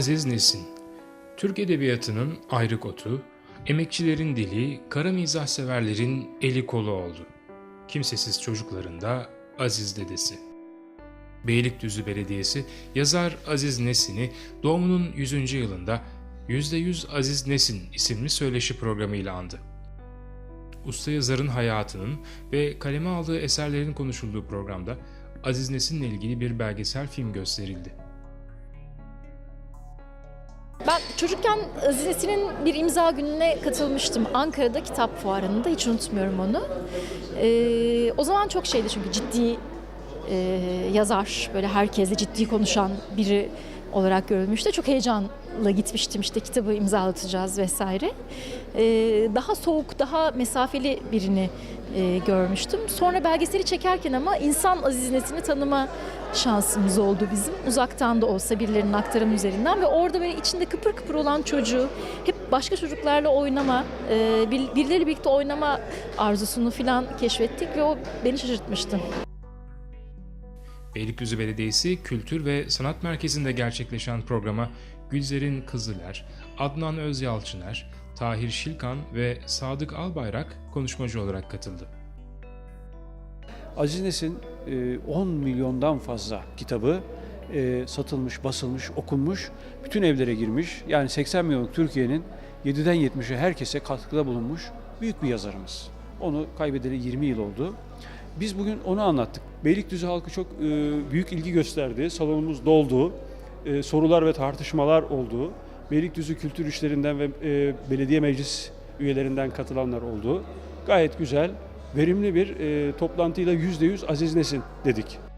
Aziz Nesin Türk Edebiyatı'nın ayrık otu, emekçilerin dili, kara mizah severlerin eli kolu oldu. Kimsesiz çocukların da Aziz dedesi. Beylikdüzü Belediyesi yazar Aziz Nesin'i doğumunun 100. yılında %100 Aziz Nesin isimli söyleşi programıyla andı. Usta yazarın hayatının ve kaleme aldığı eserlerin konuşulduğu programda Aziz Nesin'le ilgili bir belgesel film gösterildi. Ben çocukken Aziz Nesin'in bir imza gününe katılmıştım. Ankara'da kitap fuarında. Hiç unutmuyorum onu. Ee, o zaman çok şeydi çünkü ciddi e, yazar, böyle herkesle ciddi konuşan biri olarak görülmüştü. Çok heyecanla gitmiştim işte kitabı imzalatacağız vesaire. Ee, daha soğuk, daha mesafeli birini e, görmüştüm. Sonra belgeseli çekerken ama insan Aziz Nesin'i tanıma şansımız oldu bizim. Uzaktan da olsa birilerinin aktarım üzerinden ve orada böyle içinde kıpır kıpır olan çocuğu hep başka çocuklarla oynama, e, bir- birileriyle birlikte oynama arzusunu falan keşfettik ve o beni şaşırtmıştı. Beylikdüzü Belediyesi Kültür ve Sanat Merkezi'nde gerçekleşen programa Gülzer'in Kızıler, Adnan Özyalçıner, Tahir Şilkan ve Sadık Albayrak konuşmacı olarak katıldı. Aziz Nesin e, 10 milyondan fazla kitabı e, satılmış, basılmış, okunmuş, bütün evlere girmiş. Yani 80 milyonluk Türkiye'nin 7'den 70'e herkese katkıda bulunmuş büyük bir yazarımız. Onu kaybedeli 20 yıl oldu. Biz bugün onu anlattık. Beylikdüzü halkı çok e, büyük ilgi gösterdi. Salonumuz doldu. E, sorular ve tartışmalar oldu. Beylikdüzü kültür işlerinden ve e, belediye meclis üyelerinden katılanlar oldu. Gayet güzel, verimli bir e, toplantıyla %100 Aziz Nesin dedik.